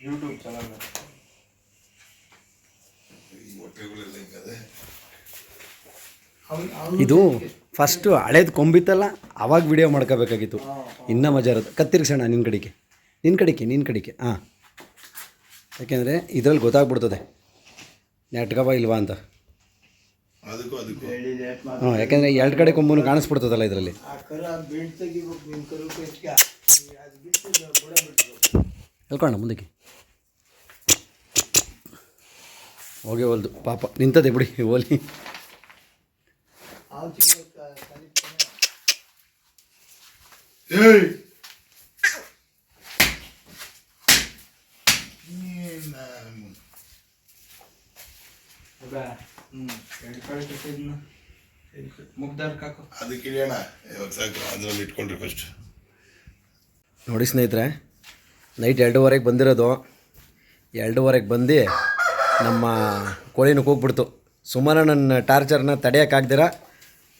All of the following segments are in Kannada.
ಯೂಟ್ಯೂಬ್ ಚಾನಲ್ ಇದು ಫಸ್ಟು ಹಳೇದು ಕೊಂಬಿತ್ತಲ್ಲ ಅವಾಗ ವಿಡಿಯೋ ಮಾಡ್ಕೋಬೇಕಾಗಿತ್ತು. ಇನ್ನೂ ಮಜಾ ಇರುತ್ತೆ. ಕತ್ತಿರಿಸೋಣ ನಿನ್ನ ಕಡೆಗೆ. ನಿನ್ನ ಕಡೆಗೆ ನಿನ್ನ ಕಡೆಗೆ. ಹಾಂ. ಯಾಕೆಂದರೆ ಇದರಲ್ಲಿ ಗೊತ್ತಾಗ್ಬಿಡ್ತದೆ. ನೆಟ್ಕವ ಇಲ್ವಾ ಅಂತ. ಹಾಂ ಯಾಕೆಂದರೆ ಎರಡು ಕಡೆ ಕೊಂಬನು ಕಾಣಿಸ್ಬಿಡ್ತದಲ್ಲ ಇದರಲ್ಲಿ. ಹೇಳ್ಕೊಂಡ ಕರ ಬಿಡ್ ತೆಗಿಬೇಕು ನಿಮ್ ಕರು ಕೈಗೆ ಅದು ಬಿಟ್ಟು ಬುಡ ಬಿಟ್ರು ಹೇಳ್ಕೊಳ್ಳೋಣ ಮುಂದಕ್ಕೆ ಹೋಗಿ ಹೊಲ್ದು. ಪಾಪ ನಿಂತದೆ ಬಿಡಿ ಹೋಲಿ. ಅದಕ್ಕೆ ಇಳಿಯೋಣ ಇವಾಗ ಸಾಕು ಅದ್ರಲ್ಲಿ ಫಸ್ಟ್ ನೋಡಿ ಸ್ನೇಹಿತರೆ ನೈಟ್ ಎರಡೂವರೆಗೆ ಬಂದಿರೋದು. ಎರಡೂವರೆಗೆ ಬಂದು ನಮ್ಮ ಕೋಳಿನೂ ಕೂಗ್ಬಿಡ್ತು. ಸುಮಾರು ನನ್ನ ಟಾರ್ಚರ್ನ ತಡೆಯೋಕ್ಕಾಗ್ದಿರ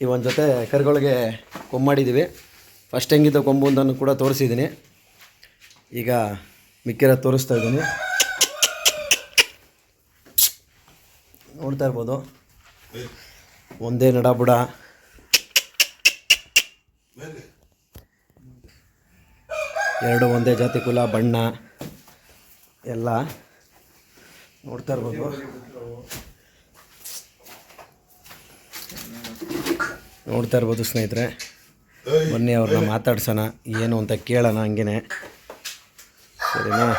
ಈ ಒಂದು ಜೊತೆ ಕರುಗಳಿಗೆ ಕೊಂಬಾಡಿದ್ದೀವಿ ಫಸ್ಟ್ ಹೆಂಗಿದ್ದ ಕೊಂಬು ಅಂತಲೂ ಕೂಡ ತೋರಿಸಿದ್ದೀನಿ ಈಗ ಮಿಕ್ಕಿರ ತೋರಿಸ್ತಾ ಇದ್ದೀನಿ. ನೋಡ್ತಾ ಇರ್ಬೋದು. ಒಂದೇ ನಡಬುಡ. ಬುಡ ಎರಡು ಒಂದೇ ಜಾತಿ ಕುಲ, ಬಣ್ಣ, ಎಲ್ಲ. ನೋಡ್ತಾ ಇರ್ಬೋದು. ನೋಡ್ತಾ ಇರ್ಬೋದು ಸ್ನೇಹಿತರೆ. ಬನ್ನಿ ಅವ್ರನ್ನ ಮಾತಾಡ್ಸೋಣ. ಏನು ಅಂತ ಕೇಳೋಣ ಹಂಗೇನೆ. ಸರಿನಾ?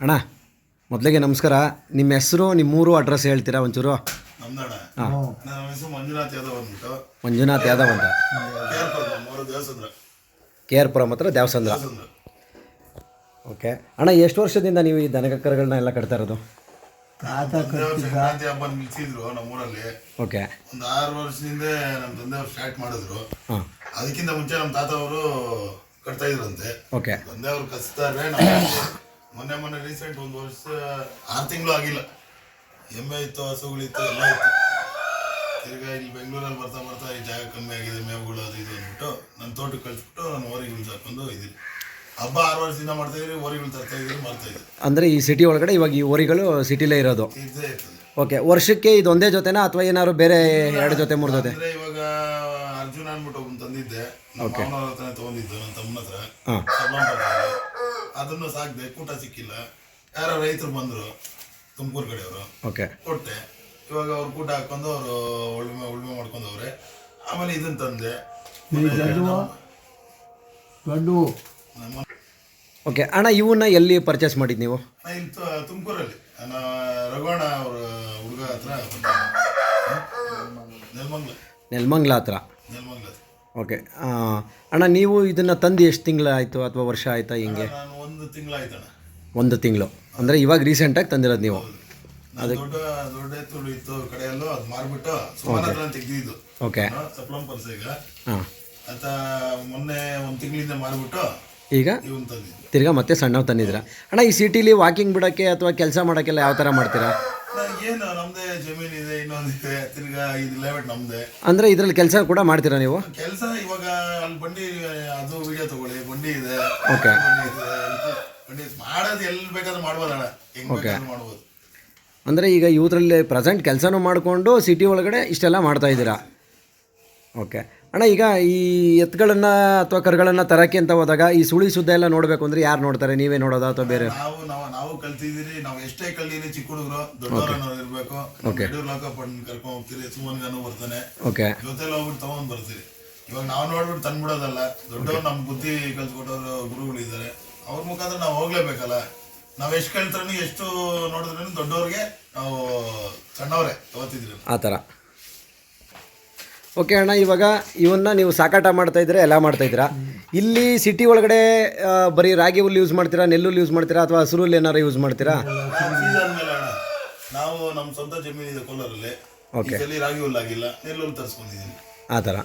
ಅಣ್ಣ ಮೊದಲಿಗೆ ನಮಸ್ಕಾರ. ನಿಮ್ಮ ಹೆಸರು ನಿಮ್ಮೂರು ಅಡ್ರೆಸ್ ಹೇಳ್ತೀರಾ ಒಂಚೂರು? ನಮ್ದಣ ಹಾಂ. ನನ್ನ ಹೆಸರು ಮಂಜುನಾಥ್ ಯಾದವ್ ಅಂದ್ಬಿಟ್ಟು. ಮಂಜುನಾಥ್ ಯಾದವ್ ಅಂತ. ಕೇರ್ಪುರ ನಮ್ಮೂರು ದೇವಸಂದ್ರ. ಕೆ ಆರ್ ಪುರಂ ಹತ್ರ ದೇವಸಂದ್ರ. ದೇವಸಂದ್ರ. ಓಕೆ. ಅಣ್ಣ ಎಷ್ಟು ವರ್ಷದಿಂದ ನೀವು ಈ ದನಗ ಕರುಗಳನ್ನ ಎಲ್ಲ ಕಟ್ತಾ ಇರೋದು? ತಾತ ತಂದೆಯವ್ರು ಸಂಕ್ರಾಂತಿ ಹಬ್ಬ ನಿಲ್ಸಿದ್ರು ನಮ್ಮೂರಲ್ಲಿ ಓಕೆ. ಒಂದು ಆರು ವರ್ಷದಿಂದ ನಮ್ಮ ತಂದೆಯವ್ರು ಸ್ಟಾರ್ಟ್ ಮಾಡಿದ್ರು. ಹಾಂ. ಅದಕ್ಕಿಂತ ಮುಂಚೆ ನಮ್ಮ ತಾತ ಅವರು ಕಟ್ತಾ ಇದ್ರಂತೆ. ಓಕೆ. ತಂದೆಯವ್ರು ಕಸ್ತಾರೆ ನಾವು ಮೊನ್ನೆ ಮೊನ್ನೆ ರೀಸೆಂಟ್ ಒಂದು ವರ್ಷ ಆರು ತಿಂಗಳು ಆಗಿಲ್ಲ. ಎಮ್ಮೆ ಇತ್ತು ಹಸುಗಳಿತ್ತು ಎಲ್ಲ ಇತ್ತು. ತಿರ್ಗಾ ಇಲ್ಲಿ ಬೆಂಗಳೂರಲ್ಲಿ ಬರ್ತಾ ಬರ್ತಾ ಈ ಜಾಗ ಕಮ್ಮಿ ಆಗಿದೆ ಮೇವುಗಳು ಅದು ಇದು ಅಂದ್ಬಿಟ್ಟು ನನ್ನ ತೋಟಕ್ಕೆ ಕಳಿಸ್ಬಿಟ್ಟು ನಾನು ಓರಿಗಳು ಸಾಕೊಂಡು ಇದ್ದೀನಿ ಹಬ್ಬ ಆರು ವರ್ಷದಿಂದ ಮಾಡ್ತಾ ಇದ್ರಿ ಓರಿಗಳು ತರ್ತಾ ಇದ್ರಿ ಮಾಡ್ತಾ ಇದ್ದೀನಿ ಅಂದರೆ ಈ ಸಿಟಿ ಒಳಗಡೆ ಇವಾಗ ಈ ಓರಿಗಳು ಸಿಟಿಲೇ ಇರೋದು? ಇದ್ದೇ ಇರ್ತದೆ. ಓಕೆ ವರ್ಷಕ್ಕೆ ಇದು ಒಂದೇ ಜೊತೆನಾ ಅಥವಾ ಏನಾದ್ರು ಬೇರೆ ಎರಡು ಜೊತೆ ಮೂರು ಜೊತೆ? ಅಂದ್ರೆ ಇವಾಗ ಅರ್ಜುನ ಅಂದ್ಬಿಟ್ಟು ಒಬ್ಬನು ತಂದಿದ್ದೆ. ನಮ್ಮ ಮಾವನವ್ರ ಹತ್ರನೇ ತಗೊಂಡಿದ್ದು ನನ್ನ ತಮ್ಮನ ಹತ್ರ. ಹಾಂ. ಅದನ್ನು ಸಾಕಿದೆ ಕೂಟ ಸಿಕ್ಕಿಲ್ಲ. ಯಾರೋ ರೈತರು ಬಂದರು ತುಮಕೂರು ಕಡೆಯವರು. ಓಕೆ ಕೊಟ್ಟೆ. ಇವಾಗ ಅವ್ರು ಕೂಟ ಹಾಕೊಂಡು ಅವರು ಉಳ್ಮೆ ಉಳ್ಮೆ ಮಾಡ್ಕೊಂಡವ್ರೆ. ಆಮೇಲೆ ಇದನ್ನ ತಂದೆ. ದೊಡ್ಡ ನಮ್ಮ ಓಕೆ ಅಣ್ಣ ಇವನ್ನ ಎಲ್ಲಿ ಪರ್ಚೇಸ್ ಮಾಡಿದ್ದು ನೀವು? ನಾ ಇಲ್ಲಿ ತು- ತುಮಕೂರಲ್ಲಿ. ನಾನು ರಘುವಣ ಅವ್ರ ಹುಡುಗ ಹತ್ರ ನೆಲ್ಮಂಗ್ಲ. ನೆಲಮಂಗ್ಲ ಹತ್ರ. ನೆಲ್ಮಂಗ್ಲ. ಓಕೆ ಅಣ್ಣ ನೀವು ಇದನ್ನು ತಂದು ಎಷ್ಟು ತಿಂಗಳಾಯಿತು ಅಥವಾ ವರ್ಷ ಆಯಿತಾ ಹಿಂಗೆ? ನಾನು ಒಂದು ತಿಂಗಳಾಯ್ತಣ್ಣ. ಒಂದು ತಿಂಗಳು. ಅಂದರೆ ಇವಾಗ ರೀಸೆಂಟಾಗಿ ತಂದಿರೋದು ನೀವು. ನಾನು ದೊಡ್ಡ ದೊಡ್ಡ ಎತ್ತುಗಳು ಇತ್ತು ಕಡೆಯಲ್ಲೂ ಅದು ಮಾರ್ಬಿಟ್ಟು ಸುಮಾರು ಹತ್ರ ತೆಗ್ದಿದ್ದು. ಓಕೆ ಸಪ್ಲಂ ಪರ್ಸ್ ಈಗ. ಹಾಂ. ಅಂತ ಮೊನ್ನೆ ಒಂದು ತಿಂಗಳಿಂದ ಮಾರ್ಬಿಟ್ಟು ಈಗ? ಇವನ್ ತಂದಿದ್ದು. ತಿರ್ಗಾ ಮತ್ತೆ ಸಣ್ಣವು ತಂದಿದ್ದೀರಾ? ಅಣ್ಣ ಈ ಸಿಟಿಲಿ ವಾಕಿಂಗ್ ಬಿಡೋಕ್ಕೆ ಅಥವಾ ಕೆಲಸ ಮಾಡೋಕ್ಕೆಲ್ಲ ಯಾವ ಥರ ಮಾಡ್ತೀರಾ? ಏನು ನಮ್ದೇ ಜಮೀನ್ ಇದೆ ಇನ್ನೊಂದಿದೆ ತಿರ್ಗಾ ಇದು ಲೇಔಟ್ ನಮ್ದೇ. ಅಂದರೆ ಇದರಲ್ಲಿ ಕೆಲಸ ಕೂಡ ಮಾಡ್ತೀರಾ ನೀವು? ಕೆಲಸ ಇವಾಗ ಅಲ್ಲಿ ಬಂಡಿ ಅದು ವಿಡಿಯೋ ತಗೊಳ್ಳಿ ಬಂಡಿ ಇದೆ ಓಕೆ ಬಂಡಿ ಇದೆ ಮಾಡೋದು ಎಲ್ಲಿ ಬೇಕಾದ್ರೂ ಹೆಂಗ್ ಬೇಕಾದ್ರೂ ಮಾಡ್ಬೋದು. ಅಂದರೆ ಈಗ ಇವರಲ್ಲಿ ಪ್ರೆಸೆಂಟ್ ಕೆಲಸನೂ ಮಾಡಿಕೊಂಡು ಸಿಟಿ ಒಳಗಡೆ ಇಷ್ಟೆಲ್ಲ ಮಾಡ್ತಾ ಇದ್ದೀರಾ? ಓಕೆ ಅಣ್ಣ ಈಗ ಈ ಎತ್ತುಗಳನ್ನು ಅಥವಾ ಕರುಗಳನ್ನು ತರಕ್ಕೆ ಅಂತ ಹೋದಾಗ ಈ ಸುಳಿ ಸುದ್ದ ಎಲ್ಲ ನೋಡಬೇಕು ಅಂದರೆ ಯಾರು ನೋಡ್ತಾರೆ? ನೀವೇ ನೋಡೋದಾ ಅಥವಾ ಬೇರೆ? ನಾವು ನಾವು ನಾವು ಕಲ್ತಿದ್ದೀರಿ. ನಾವು ಎಷ್ಟೇ ಕಲೀರಿ ಚಿಕ್ಕ ಹುಡುಗರು ದೊಡ್ಡವರು ಇರಬೇಕು. ಓಕೆ ಕರ್ಕೊಂಡು ಹೋಗ್ತೀರಿ ಸುಮ್ಮನೆ ಬರ್ತಾನೆ. ಓಕೆ ಜೊತೆಲಿ ಹೋಗ್ಬಿಟ್ಟು ತಗೊಂಡ್ ಬರ್ತೀರಿ. ಇವಾಗ ನಾವು ನೋಡ್ಬಿಟ್ಟು ತಂದ್ಬಿಡೋದಲ್ಲ ದೊಡ್ಡವ್ರು ನಮ್ಮ ಬುದ್ಧಿ ಕಲ್ಸ್ಕೊಟ್ಟವ್ರು ಗುರುಗಳು ಇದ್ದಾರೆ ಅವ್ರ ಮುಖಾಂತರ ನಾವು ಹೋಗ್ಲೇಬೇಕಲ್ಲ? ನಾವು ಎಷ್ಟು ಕಲ್ತ್ರೂ ಎಷ್ಟು ನೋಡಿದ್ರೂ ದೊಡ್ಡವ್ರಿಗೆ ನಾವು ಸಣ್ಣವ್ರೆ ತಗೋತಿದ್ರಿ ಆ ಥರ. ಓಕೆ ಅಣ್ಣ ಇವಾಗ ಇವನ್ನ ನೀವು ಸಾಕಾಟ ಮಾಡ್ತಾ ಇದ್ದೀರಾ ಎಲ್ಲ ಮಾಡ್ತಾ ಇದ್ದೀರಾ? ಇಲ್ಲಿ ಸಿಟಿ ಒಳಗಡೆ ಆ, ಬರೀ ರಾಗಿ ಹುಲ್ಲು ಯೂಸ್ ಮಾಡ್ತೀರಾ ನೆಲ್ಲುಲ್ ಯೂಸ್ ಮಾಡ್ತೀರಾ ಅಥವಾ ಹಸಿರು ಹುಲ್ಲು ಏನಾರು ಯೂಸ್ ಮಾಡ್ತೀರಾ ಸೀಸನ್ ಮೇಲೆ ಅಣ್ಣ ನಾವು ನಮ್ಮ ಸ್ವಂತ ಜಮೀನು ಇದೆ ಕೋಲಾರಲ್ಲಿ Okay. ಈ ಸಲ ರಾಗಿ ಹುಲ್ಲಾಗಿಲ್ಲ ತರಿಸ್ಕೊಂಡಿದ್ದೀನಿ ಆ ಥರ.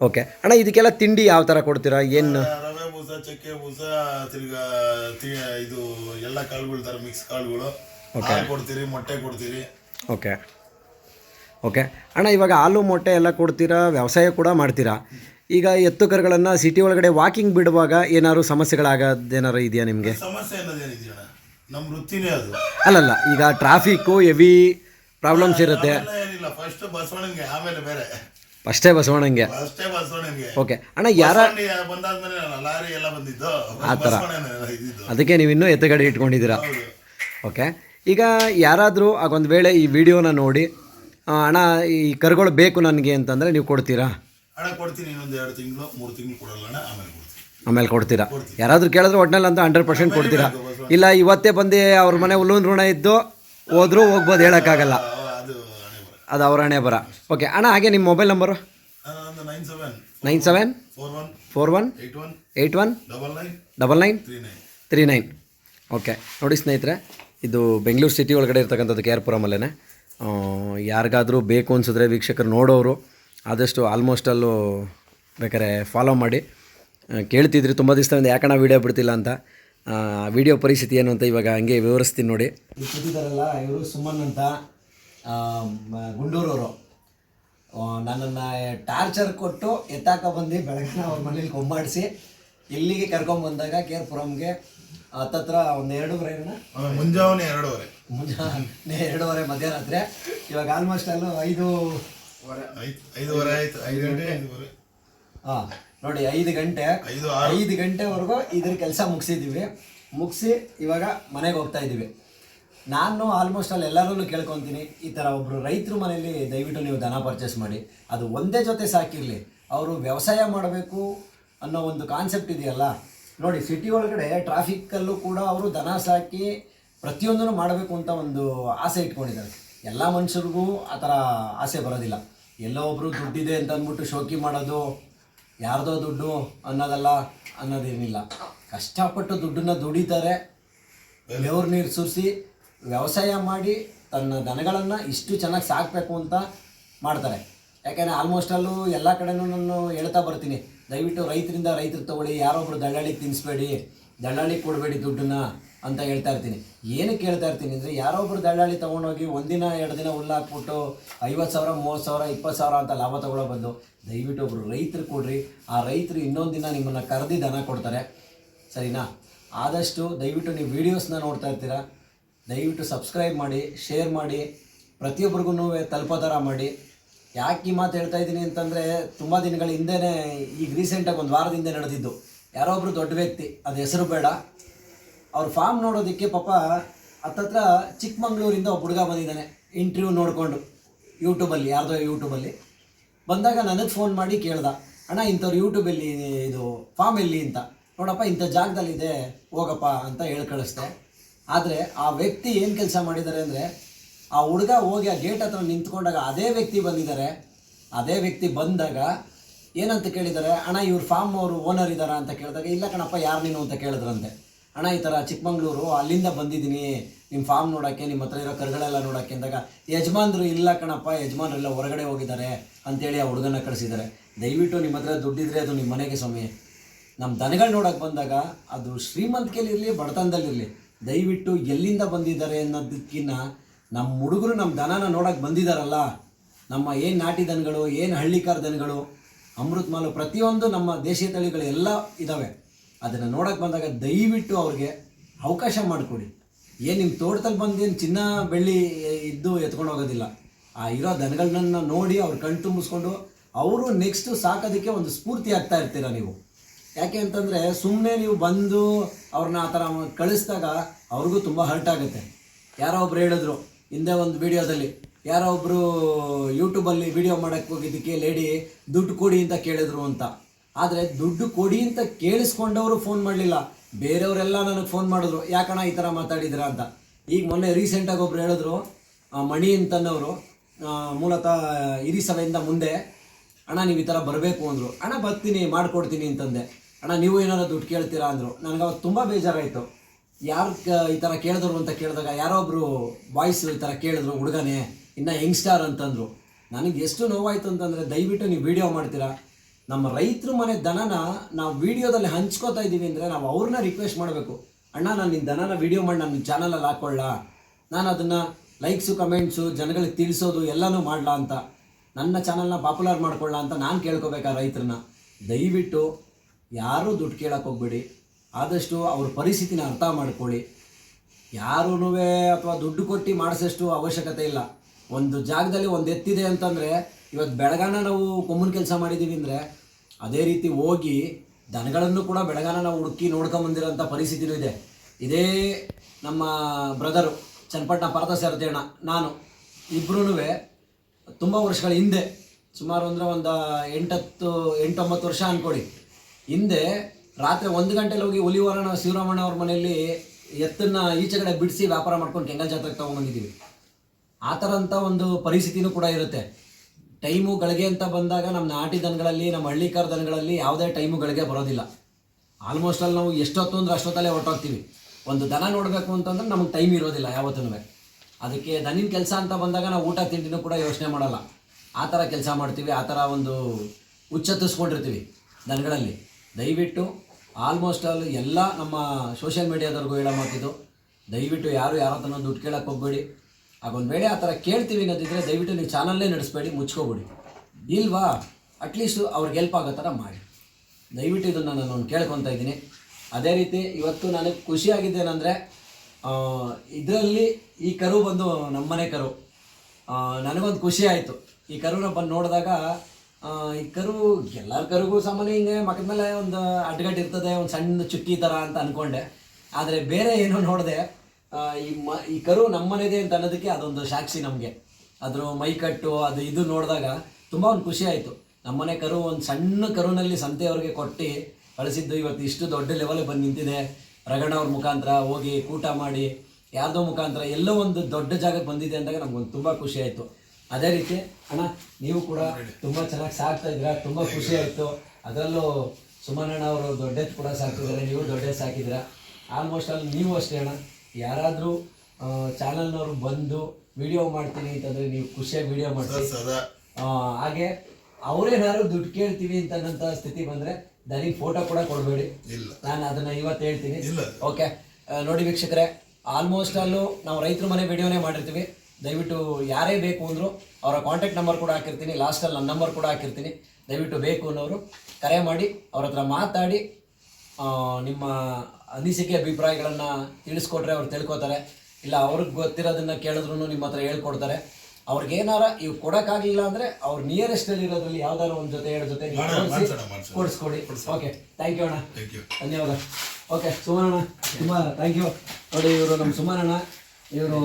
ಓಕೆ ಅಣ್ಣ ಇದಕ್ಕೆಲ್ಲ ತಿಂಡಿ ಯಾವ ಥರ ಕೊಡ್ತೀರಾ? ಏನು? ರವೆ ಬೂಸ ಚಕ್ಕೆ ಬೂಸ ತಿರ್ಗಾ ತಿ- ಇದು ಎಲ್ಲ ಕಾಳುಗಳು ಥರ ಮಿಕ್ಸ್ ಕಾಳುಗಳು. ಓಕೆ ಕೊಡ್ತೀರಿ ಮೊಟ್ಟೆ ಕೊಡ್ತೀರಿ. ಓಕೆ ಓಕೆ ಅಣ್ಣ ಇವಾಗ ಹಾಲು ಮೊಟ್ಟೆ ಎಲ್ಲ ಕೊಡ್ತೀರಾ? ವ್ಯವಸಾಯ ಕೂಡ ಮಾಡ್ತೀರಾ? ಈಗ ಎತ್ತು ಕರುಗಳನ್ನು ಸಿಟಿ ಒಳಗಡೆ ವಾಕಿಂಗ್ ಬಿಡುವಾಗ ಏನಾದ್ರು ಸಮಸ್ಯೆಗಳಾಗೋದೇನಾರು ಇದೆಯಾ ನಿಮಗೆ? ಸಮಸ್ಯೆ ಅನ್ನೋದೇನಿದೆಯಣ್ಣ ನಮ್ಮ ವೃತ್ತಿನೇ ಅದು. ಅಲ್ಲಲ್ಲ ಈಗ ಟ್ರಾಫಿಕ್ಕು ಹೆವಿ ಪ್ರಾಬ್ಲಮ್ಸ್ ಇರುತ್ತೆ. ಅವೆಲ್ಲ ಏನಿಲ್ಲ ಫಸ್ಟ್ ಆಮೇಲೆ ಬೇರೆ. ಅಷ್ಟೇ ಬಸವಣ್ಣಂಗೆ. ಅಷ್ಟೇ ಬಸವಣ್ಣನಿಗೆ ಓಕೆ ಅಣ್ಣ ಯಾರ ಬಸವಣ್ಣ ಬಂದಾದ್ಮೇಲೆ ಲಾರಿ ಎಲ್ಲ ಬಂದಿದ್ದು. ಬಸವಣ್ಣನ ಇದ್ದಿದ್ದು. ಅದಕ್ಕೆ ನೀವು ಇನ್ನೂ ಎತ್ತುಗಡೆ ಇಟ್ಕೊಂಡಿದ್ದೀರಾ? ಹೌದು. ಓಕೆ ಈಗ ಯಾರಾದರೂ ಆಗೊಂದು ವೇಳೆ ಈ ವಿಡಿಯೋನ ನೋಡಿ ಆ, ಅಣ್ಣ ಈ ಕರುಗಳು ಬೇಕು ನನಗೆ ಅಂತಂದರೆ ನೀವು ಕೊಡ್ತೀರಾ? ಹಣ ಕೊಡ್ತೀನಿ ಇನ್ನೊಂದು ಎರಡು ತಿಂಗಳು ಮೂರು ತಿಂಗಳು ಕೊಡಲ್ಲ ಆಮೇಲೆ ಕೊಡ್ತೀನಿ. ಆಮೇಲೆ ಕೊಡ್ತೀರಾ? ಯಾರಾದರೂ ಕೇಳಿದ್ರೆ ಒಟ್ನಲ್ಲಿ ಅಂತ ಹಂಡ್ರೆಡ್ ಪರ್ಸೆಂಟ್ ಕೊಡ್ತೀರಾ? ಇಲ್ಲ ಇವತ್ತೇ ಬಂದು ಅವ್ರ ಮನೆ ಹುಲ್ಲೂನ್ ಋಣ ಇದ್ದು ಹೋದರೂ ಹೋಗ್ಬೋದು ಹೇಳೋಕ್ಕಾಗಲ್ಲ. ಅದು ಅವರ ಬರ ಹಣೆ ಬರ. ಓಕೆ ಅಣ್ಣ ಹಾಗೆ ನಿಮ್ಮ mobile number nine seven four one eight one eight one double nine three nine okay ನೋಡಿ ಸ್ನೇಹಿತರೆ ಇದು ಬೆಂಗಳೂರು ಸಿಟಿ ಒಳಗಡೆ ಇರ್ತಕ್ಕಂಥದ್ದು ಕೆ ಆರ್ ಪುರಮಲ್ಲೇ ಯಾರಿಗಾದರೂ ಬೇಕು ಅನಿಸಿದ್ರೆ ವೀಕ್ಷಕರು ನೋಡೋರು ಆದಷ್ಟು ಆಲ್ಮೋಸ್ಟ್ ಅಲ್ಲೂ ಬೇಕಾದ್ರೆ ಫಾಲೋ ಮಾಡಿ. ಕೇಳ್ತಿದ್ರಿ ತುಂಬ ದಿವಸದಿಂದ ಯಾಕಣ್ಣ ವೀಡಿಯೋ ಬಿಡ್ತಿಲ್ಲ ಅಂತ. ವಿಡಿಯೋ ಪರಿಸ್ಥಿತಿ ಏನು ಅಂತ ಇವಾಗ ಹಂಗೆ ವಿವರಿಸ್ತೀನಿ ನೋಡಿ. ಇವರು ಸುಮನ್ ಅಂತ. ಗುಂಡೂರವರು. ನನ್ನನ್ನು ಟಾರ್ಚರ್ ಕೊಟ್ಟು ಎತ್ತಾಕ ಬಂದು ಬೆಳಗ್ಗೆ ಅವ್ರ ಮನೇಲಿ ಕೊಂಬಾಡಿಸಿ ಇಲ್ಲಿಗೆ ಕರ್ಕೊಂಬಂದಾಗ ಕೇರ್ ಪುರಂಗೆ ಹತ್ತತ್ರ ಒಂದು ಎರಡೂವರೆ ಮುಂಜಾನೆ ಎರಡೂವರೆ. ಮುಂಜಾನೆ ಎರಡೂವರೆ ಮಧ್ಯರಾತ್ರಿ. ಇವಾಗ ಆಲ್ಮೋಸ್ಟ್ ಅಲ್ಲೂ ಐದು ಐದೂವರೆ ಆಯ್ತು ಐದು ಗಂಟೆ ಐದುವರೆ. ಹಾಂ ನೋಡಿ ಐದು ಗಂಟೆ ಐದು ಆರು. ಐದು ಗಂಟೆವರೆಗೂ ಇದ್ರ ಕೆಲಸ ಮುಗಿಸಿದ್ದೀವಿ ಮುಗಿಸಿ ಇವಾಗ ಮನೆಗೆ ಹೋಗ್ತಾ ಇದ್ದೀವಿ ನಾನು ಆಲ್ಮೋಸ್ಟ್ ಅಲ್ಲಿ ಎಲ್ಲರಲ್ಲೂ ಕೇಳ್ಕೊತೀನಿ, ಈ ಥರ ಒಬ್ಬರು ರೈತರು ಮನೆಯಲ್ಲಿ ದಯವಿಟ್ಟು ನೀವು ದನ ಪರ್ಚೇಸ್ ಮಾಡಿ. ಅದು ಒಂದೇ ಜೊತೆ ಸಾಕಿರಲಿ, ಅವರು ವ್ಯವಸಾಯ ಮಾಡಬೇಕು ಅನ್ನೋ ಒಂದು ಕಾನ್ಸೆಪ್ಟ್ ಇದೆಯಲ್ಲ? ನೋಡಿ ಸಿಟಿ ಒಳಗಡೆ ಟ್ರಾಫಿಕ್ಕಲ್ಲೂ ಕೂಡ ಅವರು ದನ ಸಾಕಿ ಪ್ರತಿಯೊಂದನ್ನು ಮಾಡಬೇಕು ಅಂತ ಒಂದು ಆಸೆ ಇಟ್ಕೊಂಡಿದ್ದಾರೆ. ಎಲ್ಲ ಮನುಷ್ಯರಿಗೂ ಆ ಥರ ಆಸೆ ಬರೋದಿಲ್ಲ. ಎಲ್ಲೋ ಒಬ್ಬರು ದುಡ್ಡಿದೆ ಅಂತ ಅಂದ್ಬಿಟ್ಟು ಶೋಕಿ ಮಾಡೋದು, ಯಾರ್ದೋ ದುಡ್ಡು ಅನ್ನೋದಲ್ಲ ಅನ್ನೋದೇನಿಲ್ಲ. ಕಷ್ಟಪಟ್ಟು ದುಡ್ಡನ್ನ ದುಡಿತಾರೆ, ಬೆವ್ರ ನೀರು ಸುರಿಸಿ ವ್ಯವಸಾಯ ಮಾಡಿ ತನ್ನ ದನಗಳನ್ನು ಇಷ್ಟು ಚೆನ್ನಾಗಿ ಸಾಕಬೇಕು ಅಂತ ಮಾಡ್ತಾರೆ. ಯಾಕೆಂದರೆ ಆಲ್ಮೋಸ್ಟ್ ಅಲ್ಲೂ ಎಲ್ಲ ಕಡೆನೂ ನಾನು ಹೇಳ್ತಾ ಬರ್ತೀನಿ. ದಯವಿಟ್ಟು ರೈತರಿಂದ ರೈತರು ತಗೊಳ್ಳಿ ಯಾರೊಬ್ಬರು ದಳ್ಳಾಳಿಗೆ ತಿನ್ನಿಸ್ಬೇಡಿ ದಳ್ಳಾಳಿಗೆ ಕೊಡಬೇಡಿ ದುಡ್ಡನ್ನ ಅಂತ ಹೇಳ್ತಾ ಇರ್ತೀನಿ. ಏನಕ್ಕೆ ಹೇಳ್ತಾ ಇರ್ತೀನಿ ಅಂದರೆ ಯಾರೊಬ್ಬರು ದಳ್ಳಾಳಿ ತೊಗೊಂಡೋಗಿ ಒಂದಿನ, ಎರಡು ದಿನ ಹುಲ್ಲಾಕ್ಬಿಟ್ಟು ಐವತ್ತು ಸಾವಿರ, ಮೂವತ್ತು ಸಾವಿರ, ಇಪ್ಪತ್ತು ಸಾವಿರ ಅಂತ ಲಾಭ ತಗೊಳ್ಳೋ ಬಂದು ದಯವಿಟ್ಟು ಒಬ್ರು ರೈತರು ಕೊಡ್ರಿ. ಆ ರೈತರು ಇನ್ನೊಂದು ದಿನ ನಿಮ್ಮನ್ನು ಕರೆದಿ ದನ ಕೊಡ್ತಾರೆ. ಸರಿನಾ? ಆದಷ್ಟು ದಯವಿಟ್ಟು ನೀವು ವೀಡಿಯೋಸ್ನ ನೋಡ್ತಾ ಇರ್ತೀರಾ? ದಯವಿಟ್ಟು ಸಬ್ಸ್ಕ್ರೈಬ್ ಮಾಡಿ ಶೇರ್ ಮಾಡಿ ಪ್ರತಿಯೊಬ್ಬರಿಗೂ ತಲುಪೋ ಥರ ಮಾಡಿ. ಯಾಕೆ ಈ ಮಾತು ಹೇಳ್ತಾ ಇದ್ದೀನಿ ಅಂತಂದರೆ, ತುಂಬ ದಿನಗಳ ಹಿಂದೆನೇ, ಈಗ ರೀಸೆಂಟಾಗಿ ಒಂದು ವಾರದ ಹಿಂದೆ ನಡೆದಿದ್ದು. ಯಾರೋ ಒಬ್ಬರು ದೊಡ್ಡ ವ್ಯಕ್ತಿ, ಅದು ಹೆಸರು ಬೇಡ. ಅವ್ರ ಫಾರ್ಮ್ ನೋಡೋದಕ್ಕೆ ಪಾಪ ಹತ್ತತ್ರ ಚಿಕ್ಕಮಂಗ್ಳೂರಿಂದ ಒಬ್ಬ ಹುಡುಗ ಬಂದಿದ್ದಾನೆ ಇಂಟರ್ವ್ಯೂ ನೋಡಿಕೊಂಡು ಯೂಟ್ಯೂಬಲ್ಲಿ ಯಾರ್ದೋ ಯೂಟ್ಯೂಬಲ್ಲಿ ಬಂದಾಗ ನನಗೆ ಫೋನ್ ಮಾಡಿ ಕೇಳ್ದ, ಅಣ್ಣ, ಇಂಥವ್ರು ಯೂಟ್ಯೂಬಲ್ಲಿ ಇದು ಫಾರ್ಮ್ ಎಲ್ಲಿ ಅಂತ? ನೋಡಪ್ಪ, ಇಂಥ ಜಾಗದಲ್ಲಿದೆ, ಹೋಗಪ್ಪ, ಅಂತ ಹೇಳಿ ಕಳಿಸ್ದೆ ಆದರೆ ಆ ವ್ಯಕ್ತಿ ಏನು ಕೆಲಸ ಮಾಡಿದ್ದಾರೆ ಅಂದರೆ ಆ ಹುಡುಗ ಹೋಗಿ ಆ ಗೇಟ್ ಹತ್ರ ನಿಂತ್ಕೊಂಡಾಗ ಅದೇ ವ್ಯಕ್ತಿ ಬಂದಿದ್ದಾರೆ. ಅದೇ ವ್ಯಕ್ತಿ ಬಂದಾಗ ಏನಂತ ಕೇಳಿದ್ದಾರೆ? ಅಣ್ಣ, ಇವ್ರ ಫಾರ್ಮ್ ಅವರು ಓನರ್ ಇದ್ದಾರಾ ಅಂತ ಕೇಳಿದಾಗ, ಇಲ್ಲ ಕಣಪ್ಪ, ಯಾರು ನೀನು ಅಂತ ಕೇಳಿದ್ರಂತೆ. ಅಣ್ಣ, ಈ ಥರ ಚಿಕ್ಕಮಂಗ್ಳೂರು, ಅಲ್ಲಿಂದ ಬಂದಿದ್ದೀನಿ. ನಿಮ್ಮ ಫಾರ್ಮ್ ನೋಡೋಕ್ಕೆ ನಿಮ್ಮ ಹತ್ರ ಇರೋ ಕರುಗಳೆಲ್ಲ ನೋಡೋಕ್ಕೆ ಅಂದಾಗ, ಯಜಮಾನ್ರು ಇಲ್ಲ ಕಣಪ್ಪ, ಯಜಮಾನ್ರೆಲ್ಲ ಹೊರಗಡೆ ಹೋಗಿದ್ದಾರೆ ಅಂತೇಳಿ ಆ ಹುಡುಗನ ಕಳಿಸಿದ್ದಾರೆ ದಯವಿಟ್ಟು ನಿಮ್ಮ ಹತ್ರ ದುಡ್ಡಿದ್ರೆ ಅದು ನಿಮ್ಮ ಮನೆಗೆ ಸ್ವಾಮಿ. ನಮ್ಮ ದನಗಳು ನೋಡೋಕ್ಕೆ ಬಂದಾಗ ಅದು ಶ್ರೀಮಂತಿಕೆಲಿರಲಿ, ಬಡತನದಲ್ಲಿರಲಿ. ದಯವಿಟ್ಟು ಎಲ್ಲಿಂದ ಬಂದಿದ್ದಾರೆ ಅನ್ನೋದಕ್ಕಿಂತ ನಮ್ಮ ಹುಡುಗರು ನಮ್ಮ ದನನ ನೋಡೋಕೆ ಬಂದಿದ್ದಾರಲ್ಲ ನಮ್ಮ ಏನು ನಾಟಿ ದನಗಳು, ಏನು ಹಳ್ಳಿಕಾರ ದನಗಳು, ಅಮೃತ್ ಮಾಲು ಪ್ರತಿಯೊಂದು ನಮ್ಮ ದೇಶೀಯ ತಳಿಗಳು ಎಲ್ಲ ಇದ್ದಾವೆ ಅದನ್ನು ನೋಡೋಕೆ ಬಂದಾಗ ದಯವಿಟ್ಟು ಅವ್ರಿಗೆ ಅವಕಾಶ ಮಾಡಿಕೊಡಿ. ಏನು ನಿಮ್ಮ ತೋಟದಲ್ಲಿ ಬಂದೇನು ಚಿನ್ನ ಬೆಳ್ಳಿ ಇದ್ದು ಎತ್ಕೊಂಡು ಹೋಗೋದಿಲ್ಲ. ಆ ಇರೋ ದನಗಳನ್ನ ನೋಡಿ ಅವ್ರು ಕಣ್ತುಂಬಿಸ್ಕೊಂಡು ಅವರು ನೆಕ್ಸ್ಟು ಸಾಕೋದಕ್ಕೆ ಒಂದು ಸ್ಫೂರ್ತಿ ಆಗ್ತಾ ಇರ್ತೀರ ನೀವು? ಯಾಕೆ ಅಂತಂದರೆ ಸುಮ್ಮನೆ ನೀವು ಬಂದು ಅವ್ರನ್ನ ಆ ಥರ ಕಳಿಸಿದಾಗ ಅವ್ರಿಗೂ ತುಂಬ ಹರ್ಟ್ ಆಗುತ್ತೆ. ಯಾರೋ ಒಬ್ರು ಹೇಳಿದ್ರು, ಹಿಂದೆ ಒಂದು ವಿಡಿಯೋದಲ್ಲಿ, ಯಾರೋ ಒಬ್ಬರು ಯೂಟ್ಯೂಬಲ್ಲಿ ವಿಡಿಯೋ ಮಾಡೋಕ್ಕೆ ಹೋಗಿದ್ದಕ್ಕೆ ಲೇಡಿ, ದುಡ್ಡು ಕೊಡಿ ಅಂತ ಕೇಳಿದ್ರು ಅಂತ. ಆದರೆ ದುಡ್ಡು ಕೊಡಿ ಅಂತ ಕೇಳಿಸ್ಕೊಂಡವರು ಫೋನ್ ಮಾಡಲಿಲ್ಲ. ಬೇರೆಯವರೆಲ್ಲ ನನಗೆ ಫೋನ್ ಮಾಡಿದ್ರು, ಯಾಕಣ್ಣ ಈ ಥರ ಮಾತಾಡಿದಿರ ಅಂತ. ಈಗ ಮೊನ್ನೆ ರೀಸೆಂಟಾಗಿ ಒಬ್ರು ಹೇಳಿದ್ರು ಮಣಿ ಅಂತನವರು ಮೂಲತಃ ಹಿರಿಸಭೆಯಿಂದ ಮುಂದೆ ಅಣ್ಣ, ನೀವು ಈ ಥರ ಬರಬೇಕು ಅಂದರು. ಅಣ್ಣ, ಬರ್ತೀನಿ, ಮಾಡಿಕೊಡ್ತೀನಿ ಅಂತಂದೆ. ಅಣ್ಣ, ನೀವು ಏನಾದ್ರು ದುಡ್ಡು ಕೇಳ್ತೀರಾ ಅಂದರು. ನನಗೆ ಅವಾಗ ತುಂಬ ಬೇಜಾರಾಯಿತು. ಯಾರು ಈ ಥರ ಕೇಳಿದ್ರು ಅಂತ ಕೇಳಿದಾಗ ಯಾರೋ ಒಬ್ಬರು ಬಾಯ್ಸ್ ಈ ಥರ ಕೇಳಿದ್ರು, ಹುಡುಗನೇ, ಇನ್ನು ಯಂಗ್ಸ್ಟಾರ್ ಅಂತಂದರು. ನನಗೆ ಎಷ್ಟು ನೋವಾಯಿತು ಅಂತಂದರೆ, ದಯವಿಟ್ಟು ನೀವು ವಿಡಿಯೋ ಮಾಡ್ತೀರಾ? ನಮ್ಮ ರೈತರ ಮನೆ ದನನ ನಾವು ವಿಡಿಯೋದಲ್ಲಿ ಹಂಚ್ಕೋತಾ ಇದ್ದೀವಿ ಅಂದರೆ ನಾವು ಅವ್ರನ್ನ ರಿಕ್ವೆಸ್ಟ್ ಮಾಡಬೇಕು. ಅಣ್ಣ, ನಾನು ನಿನ್ನ ದನನ ವಿಡಿಯೋ ಮಾಡಿ ನನ್ನ ಚಾನಲಲ್ಲಿ ಹಾಕೊಳ್ಳ ನಾನು ಅದನ್ನು ಲೈಕ್ಸು ಕಮೆಂಟ್ಸು ಜನಗಳಿಗೆ ತಿಳಿಸೋದು ಎಲ್ಲನೂ ಮಾಡಲಾ ಅಂತ. ನನ್ನ ಚಾನಲ್ನ ಪಾಪ್ಯುಲರ್ ಮಾಡ್ಕೊಳ್ಳ ಅಂತ ನಾನು ಕೇಳ್ಕೊಬೇಕಾ ರೈತರನ್ನ? ದಯವಿಟ್ಟು ಯಾರೂ ದುಡ್ಡು ಕೇಳಕ್ಕೆ ಹೋಗ್ಬೇಡಿ. ಆದಷ್ಟು ಅವ್ರ ಪರಿಸ್ಥಿತಿನ ಅರ್ಥ ಮಾಡ್ಕೊಳ್ಳಿ. ಯಾರೂ ಅಥವಾ ದುಡ್ಡು ಕೊಟ್ಟು ಮಾಡಿಸೋಷ್ಟು ಅವಶ್ಯಕತೆ ಇಲ್ಲ. ಒಂದು ಜಾಗದಲ್ಲಿ ಒಂದು ಎತ್ತಿದೆ ಅಂತಂದರೆ ಇವತ್ತು ಬೆಳಗಾನ ನಾವು ಕೊಮ್ಮನ ಕೆಲಸ ಮಾಡಿದ್ದೀವಿ ಅಂದರೆ, ಅದೇ ರೀತಿ ಹೋಗಿ ದನಗಳನ್ನು ಕೂಡ ಬೆಳಗಾನ ನಾವು ಹುಡುಕಿ ನೋಡ್ಕೊಂಬಂದಿರೋಂಥ ಪರಿಸ್ಥಿತಿನೂ ಇದೆ. ಇದೇ ನಮ್ಮ ಬ್ರದರು ಚನ್ನಪಟ್ಟಣ ಪಾರ್ಥಸಾರಥಿ ಅಣ್ಣ, ನಾನು. ಇಬ್ಬರೂ ತುಂಬ ವರ್ಷಗಳ ಹಿಂದೆ, ಸುಮಾರು ಅಂದರೆ ಒಂದು ಎಂಟತ್ತು, ಎಂಟೊಂಬತ್ತು ವರ್ಷ ಅಂದ್ಕೊಡಿ ಹಿಂದೆ ರಾತ್ರಿ ಒಂದು ಗಂಟೆಲಿ ಹೋಗಿ ಹುಲಿವರಣ ಶಿವರಾಮಣ್ಣ ಅವ್ರ ಮನೆಯಲ್ಲಿ ಎತ್ತನ್ನ ಈಚೆ ಕಡೆ ಬಿಡಿಸಿ ವ್ಯಾಪಾರ ಮಾಡ್ಕೊಂಡು ಕೆಂಗಲ್ ಜಾತ್ರೆಗೆ ತೊಗೊಂಡ್ಬಂದಿದ್ದೀವಿ ಆ ಥರಂಥ ಒಂದು ಪರಿಸ್ಥಿತಿನೂ ಕೂಡ ಇರುತ್ತೆ. ಟೈಮು ಗಳಿಗೆ ಅಂತ ಬಂದಾಗ ನಮ್ಮ ನಾಟಿ ದನಗಳಲ್ಲಿ ನಮ್ಮ ಹಳ್ಳಿಕಾರ ದನಗಳಲ್ಲಿ ಯಾವುದೇ ಟೈಮು ಗಳಿಗೆ ಬರೋದಿಲ್ಲ. ಆಲ್ಮೋಸ್ಟ್ ಅಲ್ಲಿ ನಾವು ಎಷ್ಟೊತ್ತು ಅಂದ್ರೆ ಅಷ್ಟೊತ್ತಲ್ಲೇ ಹೊರಟೋಗ್ತೀವಿ. ಒಂದು ದನ ನೋಡಬೇಕು ಅಂತಂದ್ರೆ ನಮಗೆ ಟೈಮ್ ಇರೋದಿಲ್ಲ ಯಾವತ್ತೂ ಅದಕ್ಕೆ ದನಿನ ಕೆಲಸ ಅಂತ ಬಂದಾಗ ನಾವು ಊಟ ತಿಂಡಿನೂ ಕೂಡ ಯೋಚನೆ ಮಾಡಲ್ಲ. ಆ ಥರ ಕೆಲಸ ಮಾಡ್ತೀವಿ, ಆ ಥರ ಒಂದು ಉಚ್ಚತ್ತಿಸ್ಕೊಂಡಿರ್ತೀವಿ ದನಗಳಲ್ಲಿ. ದಯವಿಟ್ಟು ಆಲ್ಮೋಸ್ಟ್ ಆಲ್ ಎಲ್ಲ ನಮ್ಮ ಸೋಷಿಯಲ್ ಮೀಡಿಯಾದವ್ರಿಗೂ ಹೇಳೋ ಮಾತಿದ್ದು ದಯವಿಟ್ಟು ಯಾರು ಯಾರ ಹತ್ರ ದುಡ್ಡು ಕೇಳಕ್ಕೆ ಹೋಗ್ಬೇಡಿ. ಆಗೊಂದು ವೇಳೆ ಆ ಥರ ಕೇಳ್ತೀವಿ ಅನ್ನೋದಿದ್ರೆ ದಯವಿಟ್ಟು ನೀವು ಚಾನಲ್ನೇ ನಡೆಸ್ಬೇಡಿ, ಮುಚ್ಕೋಬೇಡಿ. ಇಲ್ವಾ? ಅಟ್ಲೀಸ್ಟು ಅವ್ರಿಗೆ ಹೆಲ್ಪ್ ಆಗೋ ಥರ ಮಾಡಿ. ದಯವಿಟ್ಟು ಇದನ್ನು ನಾನು ಕೇಳ್ಕೊತಾ ಇದ್ದೀನಿ. ಅದೇ ರೀತಿ ಇವತ್ತು ನನಗೆ ಖುಷಿಯಾಗಿದ್ದೇನೆಂದರೆ ಇದರಲ್ಲಿ ಈ ಕರು ಬಂದು ನಮ್ಮನೆ ಕರು. ನನಗೊಂದು ಖುಷಿ ಆಯಿತು. ಈ ಕರುನ ಬಂದು ನೋಡಿದಾಗ ಈ ಕರು, ಎಲ್ಲರ ಕರುಗೂ ಸಾಮಾನ್ಯ ಹಿಂಗೆ ಮಕ್ಕದ ಮೇಲೆ ಒಂದು ಅಡ್ಗಟ್ಟು ಇರ್ತದೆ, ಒಂದು ಸಣ್ಣ ಚುಕ್ಕಿ ಥರ ಅಂತ ಅಂದ್ಕೊಂಡೆ ಆದರೆ ಬೇರೆ ಏನೋ ನೋಡಿದೆ ಈ ಮ, ಈ ಕರು ನಮ್ಮನೆದೇ ಅಂತ ಅನ್ನೋದಕ್ಕೆ ಅದೊಂದು ಸಾಕ್ಷಿ ನಮಗೆ. ಅದ್ರ ಮೈಕಟ್ಟು ಅದು ಇದು ನೋಡಿದಾಗ ತುಂಬ ಒಂದು ಖುಷಿ ಆಯಿತು. ನಮ್ಮನೆ ಕರು ಒಂದು ಸಣ್ಣ ಕರುನಲ್ಲಿ ಸಂತೆಯವ್ರಿಗೆ ಕೊಟ್ಟು ಕಳಿಸಿದ್ದು, ಇವತ್ತು ಇಷ್ಟು ದೊಡ್ಡ ಲೆವೆಲ್ಗೆ ಬಂದು ನಿಂತಿದೆ. ರಗಣ್ಣವ್ರ ಮುಖಾಂತರ ಹೋಗಿ ಕೂಟ ಮಾಡಿ ಯಾರ್ದೋ ಮುಖಾಂತರ ಎಲ್ಲೋ ಒಂದು ದೊಡ್ಡ ಜಾಗಕ್ಕೆ ಬಂದಿದೆ ಅಂದಾಗ ನಮ್ಗೊಂದು ತುಂಬ ಖುಷಿ ಆಯಿತು. ಅದೇ ರೀತಿ ಅಣ್ಣ ನೀವು ಕೂಡ ತುಂಬ ಚೆನ್ನಾಗಿ ಸಾಕ್ತಾ ಇದ್ದೀರಾ ತುಂಬ ಖುಷಿ ಆಯಿತು. ಅದರಲ್ಲೂ ಸುಮನಣ್ಣ ಅವರು ದೊಡ್ಡದು ಕೂಡ ಸಾಕ್ತಿದ್ದಾರೆ ನೀವು ದೊಡ್ಡದು ಸಾಕಿದ್ದೀರಾ. ಆಲ್ಮೋಸ್ಟ್ ಅಲ್ಲಿ ನೀವು ಅಷ್ಟೇ ಅಣ್ಣ. ಯಾರಾದರೂ ಚಾನಲ್ನವರು ಬಂದು ವಿಡಿಯೋ ಮಾಡ್ತೀನಿ ಅಂತಂದರೆ ನೀವು ಖುಷಿಯಾಗಿ ವಿಡಿಯೋ ಮಾಡ್ತೀವಿ ಸದಾ ಹಾಗೆ ಅವರೇನಾದ್ರು ದುಡ್ಡು ಕೇಳ್ತೀವಿ ಅಂತಂದಂಥ ಸ್ಥಿತಿ ಬಂದರೆ ನನಗೆ ಫೋಟೋ ಕೂಡ ಕೊಡಬೇಡಿ. ಇಲ್ಲ. ನಾನು ಅದನ್ನ ಇವತ್ತು ಹೇಳ್ತೀನಿ. ಇಲ್ಲ. ಓಕೆ ನೋಡಿ ವೀಕ್ಷಕರೇ ಆಲ್ಮೋಸ್ಟ್ ಅಲ್ಲೂ ನಾವು ರೈತರ ಮನೆ ವಿಡಿಯೋನೇ ಮಾಡಿರ್ತೀವಿ. ದಯವಿಟ್ಟು ಯಾರೇ ಬೇಕು ಅಂದರೂ ಅವರ ಕಾಂಟ್ಯಾಕ್ಟ್ ನಂಬರ್ ಕೂಡ ಹಾಕಿರ್ತೀನಿ. ಲಾಸ್ಟಲ್ಲಿ ನನ್ನ ನಂಬರ್ ಕೂಡ ಹಾಕಿರ್ತೀನಿ. ದಯವಿಟ್ಟು ಬೇಕು ಅನ್ನೋರು ಕರೆ ಮಾಡಿ ಅವ್ರ ಹತ್ರ ಮಾತಾಡಿ ನಿಮ್ಮ ಅನಿಸಿಕೆ ಅಭಿಪ್ರಾಯಗಳನ್ನು ತಿಳಿಸ್ಕೊಟ್ರೆ ಅವ್ರು ತಿಳ್ಕೊತಾರೆ. ಇಲ್ಲ ಅವ್ರಿಗೆ ಗೊತ್ತಿರೋದನ್ನ ಕೇಳಿದ್ರು ನಿಮ್ಮ ಹತ್ರ ಹೇಳ್ಕೊಡ್ತಾರೆ. ಅವ್ರಿಗೇನಾರ ಇವು ಕೊಡೋಕ್ಕಾಗಲಿಲ್ಲ ಅಂದ್ರೆ ಅವ್ರ ನಿಯರೆಸ್ಟಲ್ಲಿ ಇರೋದ್ರಲ್ಲಿ ಯಾವ್ದಾದ್ರು ಒಂದು ಜೊತೆ ಎರಡು ಜೊತೆ ನೀವು ಮಾಡೋಣ, ತೋರ್ಸಿ ಮಾಡ್ಸೋಣ, ಮಾಡ್ಸೋಣ. ಕೊಡಿಸ್ಕೊಡಿ. ಓಕೆ ಥ್ಯಾಂಕ್ ಯು ಅಣ್ಣ. ಥ್ಯಾಂಕ್ ಯು ಧನ್ಯವಾದ. ಓಕೆ ಸುಮನಣ್ಣ ಸುಮಾರ ಥ್ಯಾಂಕ್ ಯು ನೋಡಿ ಇವರು ನಮ್ಮ ಸುಮನಣ್ಣ ಇವರು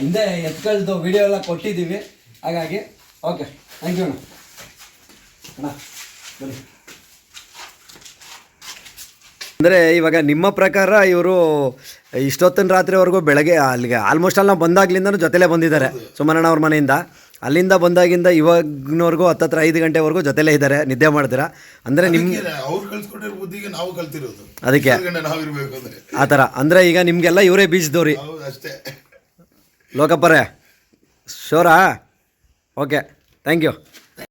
ಹಿಂದೆ ಎತ್ಕಳ್ದು ವಿಡಿಯೋ ಎಲ್ಲ ಕೊಟ್ಟಿದ್ದೀವಿ. ಹಾಗಾಗಿ ಓಕೆ ಥ್ಯಾಂಕ್ ಯು ಅಣ್ಣ. ಅಣ್ಣ ಬನ್ನಿ. ಅಂದರೆ ಇವಾಗ ನಿಮ್ಮ ಪ್ರಕಾರ ಇವರು ಇಷ್ಟೊತ್ತಿನ ರಾತ್ರಿವರೆಗೂ ಬೆಳಗ್ಗೆ ಅಲ್ಲಿಗೆ ಆಲ್ಮೋಸ್ಟ್ ಅಲ್ಲಿ ನಾವು ಬಂದಾಗ್ಲಿಂದನೂ ಜೊತೆಲೇ ಬಂದಿದ್ದಾರೆ. ಸುಮನಣ್ಣ ಅವ್ರ ಮನೆಯಿಂದ. ಅಲ್ಲಿಂದ ಬಂದಾಗಿಂದ ಇವಾಗಿನವರೆಗೂ ಹತ್ತತ್ರ ಐದು ಗಂಟೆವರೆಗೂ ಜೊತೆಲೇ ಇದ್ದಾರೆ ನಿದ್ದೆ ಮಾಡ್ತೀರಾ? ಅಂದರೆ ನಿಮ್ಮ ಅವ್ರು ಬುದ್ಧಿಗೆ ನಾವು ಕಲ್ತಿರೋದು. ಅದಕ್ಕೆ. ಅಂದ್ರೆ. ಆ ಥರ. ಅಂದರೆ ಈಗ ನಿಮಗೆಲ್ಲ ಇವರೇ ಬೀಜದವ್ರಿ ಹೌದು ಅಷ್ಟೇ. ಲೋಕಪ್ಪರೇ ಶೋರಾ? Okay thank you